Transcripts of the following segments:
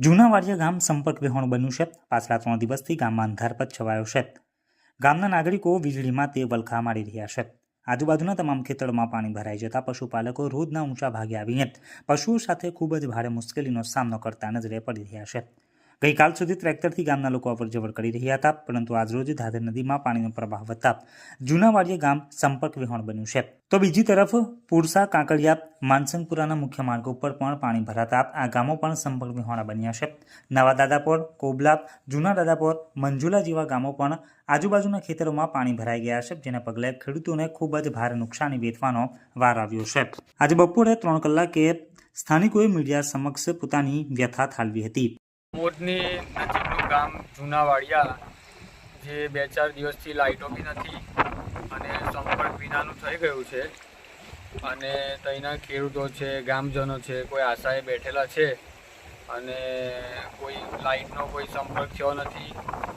જૂના વાડિયા ગામ સંપર્ક વિહોણ બન્યું છે. પાછલા ત્રણ દિવસથી ગામમાં અંધારપત છવાયો છે. ગામના નાગરિકો વીજળીમાં તે વલખા મારી રહ્યા છે. આજુબાજુના તમામ ખેતરોમાં પાણી ભરાઈ જતા પશુપાલકો રોજના ઊંચા ભાગે આવીને પશુઓ સાથે ખૂબ જ ભારે મુશ્કેલીનો સામનો કરતા નજરે પડી રહ્યા છે. ગઈકાલ સુધી ટ્રેક્ટરથી ગામના લોકો અવરજવર કરી રહ્યા હતા, પરંતુ આજરોજ ધાધર નદીમાં પાણીનો પ્રવાહ વધતા જૂના વાડિયા ગામ સંપર્ક વિહોણ બન્યું છે. તો બીજી તરફ, પુરસા કાંકરિયા માનસંગપુરાના મુખ્ય માર્ગ ઉપર પણ પાણી ભરાતા આ ગામો પણ સંપર્ક વિહોણા બન્યા છે. નવા દાદાપોર, કોબલા, જૂના દાદાપોર, મંજુલા જેવા ગામો પણ આજુબાજુના ખેતરોમાં પાણી ભરાઈ ગયા છે, જેના પગલે ખેડૂતોને ખૂબ જ ભારે નુકસાની વેઠવાનો વાર આવ્યો છે. આજે બપોરે ત્રણ કલાકે સ્થાનિકોએ મીડિયા સમક્ષ પોતાની વ્યથા ઠાલવી હતી. મોટની નજીકનું ગામ જૂના વાડિયા જે બે ચાર દિવસથી લાઇટો બી નથી અને સંપર્ક વિનાનું થઈ ગયું છે. અને ત્યાંના ખેડૂતો છે, ગામજનો છે, કોઈ આશાએ બેઠેલા છે અને કોઈ લાઇટનો કોઈ સંપર્ક થયો નથી,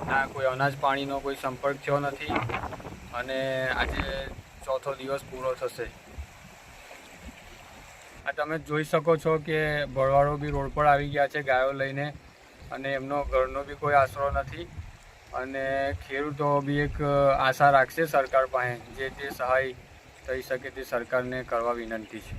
ના કોઈ અનાજ પાણીનો કોઈ સંપર્ક થયો નથી અને આજે ચોથો દિવસ પૂરો થશે. આ તમે જોઈ શકો છો કે ભરવાડો બી રોડ પર આવી ગયા છે ગાયો લઈને. અને એમનો ઘરનો બી કોઈ આશરો નથી. અને ખેડૂતો બી એક આશા રાખશે સરકાર પાસે, જે તે સહાય થઈ શકે તે સરકારને કરવા વિનંતી છે.